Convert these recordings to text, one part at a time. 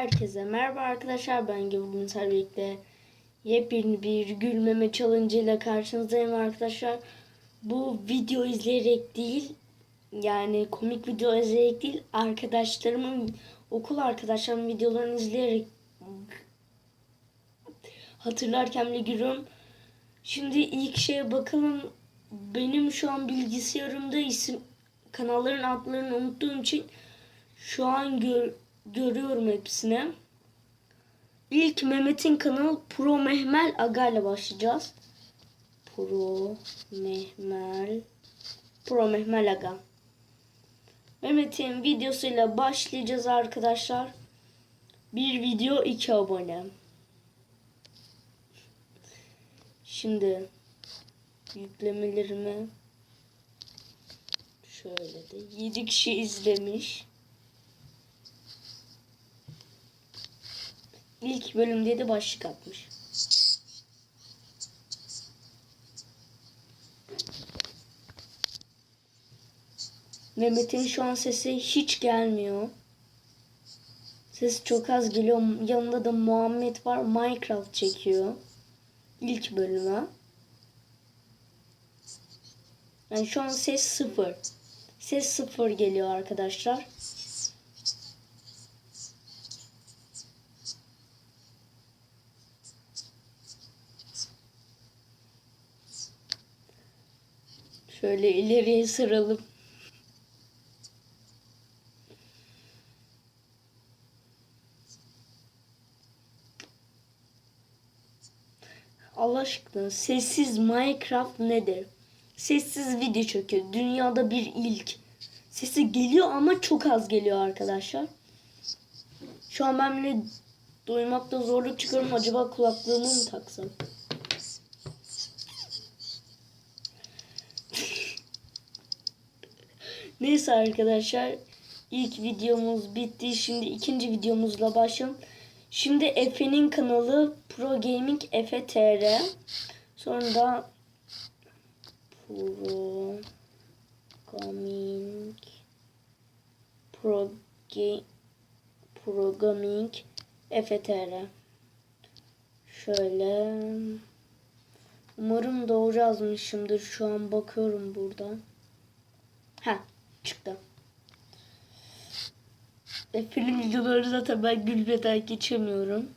Herkese merhaba arkadaşlar ben gibi bugün birlikte yepyeni bir gülmeme challenge ile karşınızdayım arkadaşlar. Bu video izleyerek değil yani komik video izleyerek değil arkadaşlarımın okul arkadaşlarımın videolarını izleyerek hatırlarken bile gülüyorum. Şimdi ilk şeye bakalım benim şu an bilgisayarımda isim kanalların adlarını unuttuğum için şu an gör, görüyorum hepsini. İlk Mehmet'in kanalı Pro Mehmel Aga ile başlayacağız. Pro Mehmel Pro Mehmel Aga. Mehmet'in videosuyla başlayacağız arkadaşlar. Bir video iki abone. Şimdi yüklemelerimi şöyle de 7 kişi izlemiş. İlk bölümde de başlık atmış. Mehmet'in şu an sesi hiç gelmiyor. Ses çok az geliyor. Yanında da Muhammed var. Minecraft çekiyor. İlk bölüme. Yani şu an ses sıfır. Ses sıfır geliyor arkadaşlar. Şöyle ileriye sıralım. Allah aşkına sessiz Minecraft nedir? Sessiz video çekiyor. Dünyada bir ilk. Sesi geliyor ama çok az geliyor arkadaşlar. Şu an ben bile duymakta zorluk çıkıyorum. Acaba kulaklığımı mı taksam? Neyse arkadaşlar. ilk videomuz bitti. Şimdi ikinci videomuzla başlayalım. Şimdi Efe'nin kanalı Pro Gaming Efe TR. Sonra da Pro Gaming Pro, Ga- Pro Gaming Efe TR. Şöyle Umarım doğru yazmışımdır. Şu an bakıyorum burada. Ha çıktı. E, film videoları zaten ben gülmeden geçemiyorum.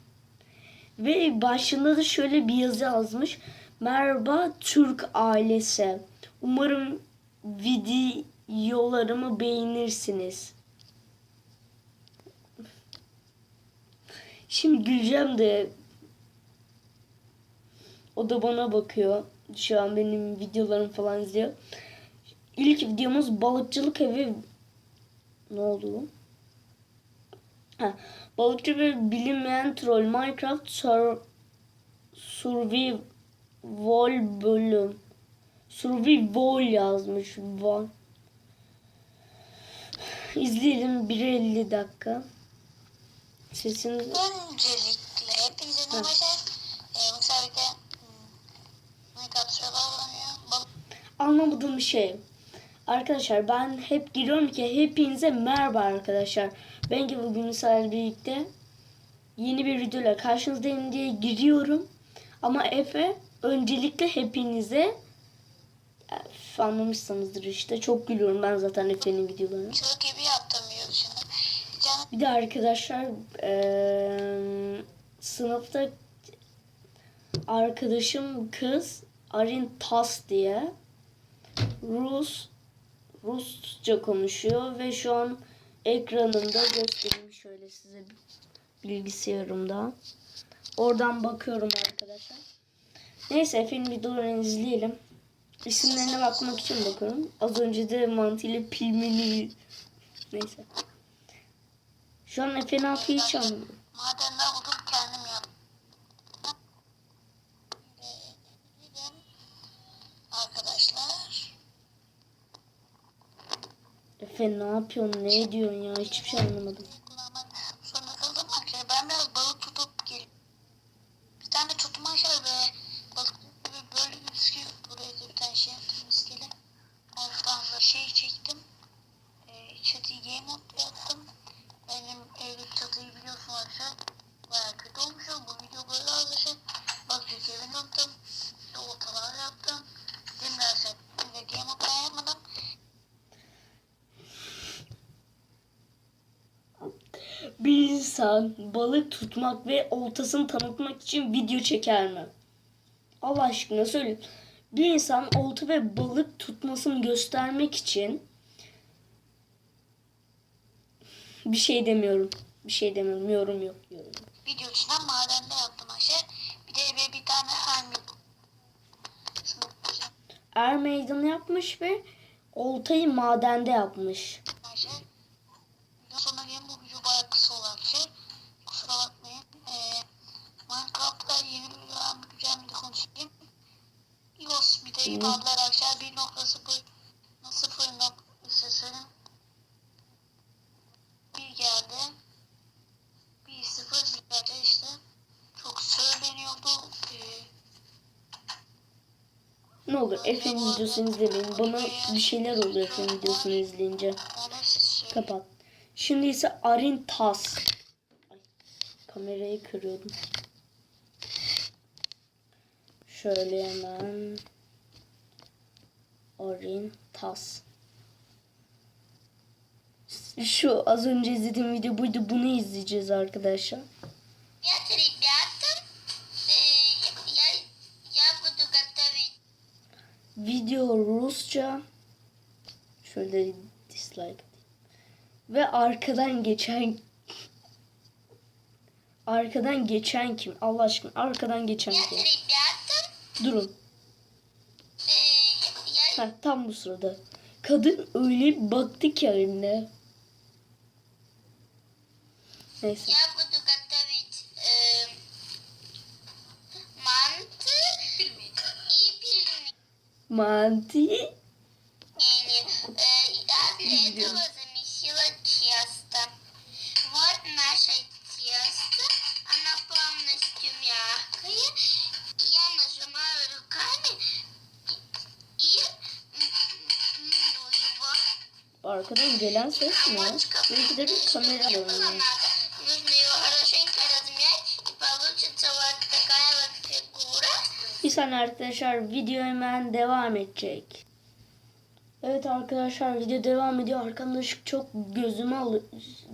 Ve başında da şöyle bir yazı yazmış. Merhaba Türk ailesi. Umarım videolarımı beğenirsiniz. Şimdi güleceğim de o da bana bakıyor. Şu an benim videolarım falan izliyor. İlk videomuz balıkçılık evi ne oldu? Ha, balıkçı ve bilinmeyen troll Minecraft Sur Survival bölüm. Survival yazmış. Van. İzleyelim 1.50 dakika. Sesini Öncelikle hepinize merhaba arkadaşlar. Bu sefer de Minecraft Survival oynuyor. Balık anlamadığım bir şey. Arkadaşlar ben hep giriyorum ki hepinize merhaba arkadaşlar. Ben gibi bugün sizlerle birlikte yeni bir videoyla karşınızdayım diye giriyorum. Ama Efe öncelikle hepinize Üf, anlamışsınızdır işte. Çok gülüyorum ben zaten Efe'nin videolarına. çığlık gibi yaptım. Canım Bir de arkadaşlar eee, sınıfta arkadaşım kız Arin Tas diye Rus Rusça konuşuyor ve şu an ekranımda göstereyim şöyle size bilgisayarımda. Oradan bakıyorum arkadaşlar. Neyse Efe'nin videolarını izleyelim. İsimlerine bakmak için bakıyorum. Az önce de mantıyla pilmeni neyse. Şu an Efe ne yapıyor hiç anlamadım. madenler buldum kendim yaptım. Ee, Arkadaşlar. Efe ne yapıyorsun ne ediyorsun ya hiçbir şey anlamadım. kullanmak zorunda kaldım arkadaşlar. Ben biraz balık tutup gelip bir tane tutum aşağı ve balık böyle, böyle bir bisküvi buraya da bir tane şey yaptım iskele. Oradan da şey çektim. Ee, çatıyı game mode yaptım. Benim evdeki çatıyı biliyorsun arkadaşlar. İnsan balık tutmak ve oltasını tanıtmak için video çeker mi? Allah aşkına söyle. Bir insan olta ve balık tutmasını göstermek için bir şey demiyorum. Bir şey demiyorum. Yorum yok. Yorum. Video içinden madende yaptım Ayşe. Bir de eve bir tane koyacağım Er meydanı yapmış ve oltayı madende yapmış. Ayşe. Sonra bu video bayağı kısa olan bir şey. Kusura bakmayın. Ee, Minecraft'ta yeni bir videodan bir güzel bir de konuşayım. Adlar aşağı 1.0 0 nokta söyleyeyim. Bir geldi. Bir sıfır bir geldi işte. Çok söyleniyordu. Ee, Ne olur Efe'nin videosunu izlemeyin. Bana bir şeyler oluyor Efe'nin videosunu izleyince. söyleyin. Kapat. Şimdi ise Arin Tas. Ay, kamerayı kırıyordum. Şöyle hemen. Orientas. Şu az önce izlediğim video buydu. Bunu izleyeceğiz arkadaşlar. Video Rusça. Şöyle dislike. Ve arkadan geçen Arkadan geçen kim? Allah aşkına arkadan geçen kim? Durun. Э, Я, Heh, tam bu sırada. Kadın öyle bir baktı ki eline. Neyse. я буду готовить э, манты и пельмени. Manti. Э, Я для этого arkadan gelen ses ne? Belki de bir kamera görünüyor. Bir saniye arkadaşlar video hemen devam edecek. Evet arkadaşlar video devam ediyor. Arkamda ışık çok gözüme alıyor.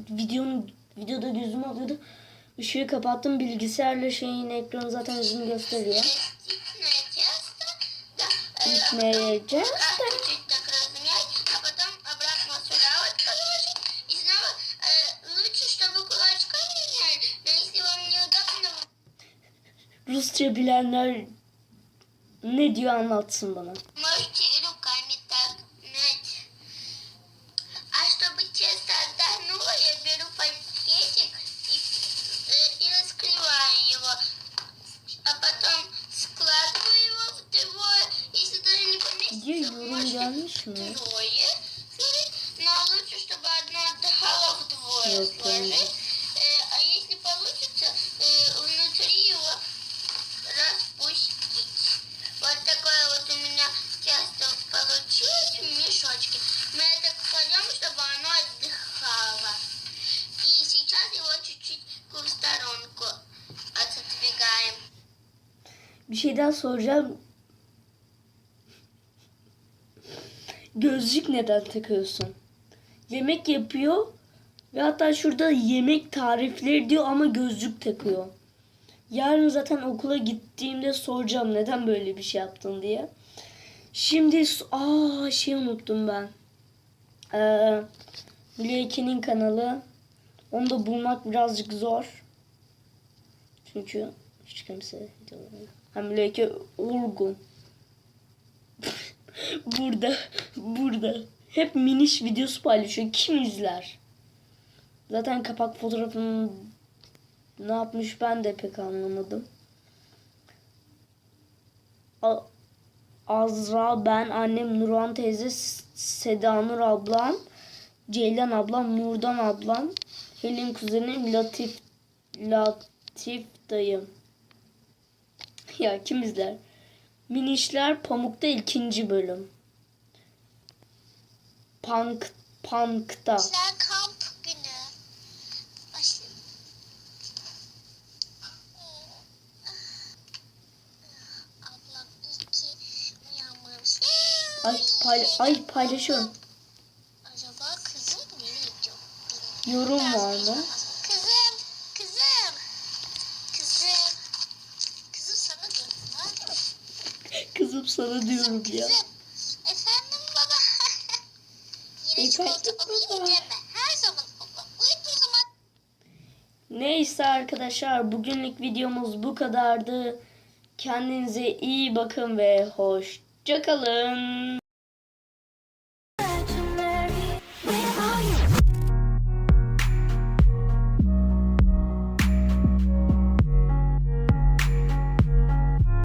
Videonun videoda gözüme alıyordu. Işığı kapattım bilgisayarla şeyin ekranı zaten yüzünü gösteriyor. Gitmeyeceğiz de. Rusça bilenler ne diyor anlatsın bana. можете и руками так мять. А чтобы тесто отдохнуло, я беру пакетик и, э, и раскрываю его. А потом складываю его вдвое. Если даже не Video поместится, yorum можете gelmiş mi? вдвое сложить. Но лучше, чтобы одно отдыхало вдвое сложить. Bir şey daha soracağım. Gözlük neden takıyorsun? Yemek yapıyor ve hatta şurada yemek tarifleri diyor ama gözlük takıyor. Yarın zaten okula gittiğimde soracağım neden böyle bir şey yaptın diye. Şimdi aa şey unuttum ben. Ee, Müleyke'nin kanalı. Onu da bulmak birazcık zor. Çünkü hiç kimse hem Müleyke Urgun. burada, burada. Hep miniş videosu paylaşıyor. Kim izler? Zaten kapak fotoğrafını ne yapmış ben de pek anlamadım. Azra, ben, annem, Nurhan teyze, Seda Nur ablam, Ceylan ablam, Nurdan ablam, Helin kuzenim, Latif, Latif dayım. Ya kim izler? Minişler Pamuk'ta ikinci bölüm. Punk, Punk'ta. Güzel kamp günü. Ablam uyanmamış. Ay, pay, ay paylaşıyorum. Acaba kızım nereye gidiyor? Yorum var mı? Kızım kızım sana diyorum ya. Kızım. Efendim baba. Yine çikolata baba. yiyeceğim ben. Her zaman baba. Neyse arkadaşlar bugünlük videomuz bu kadardı. Kendinize iyi bakın ve hoşça kalın.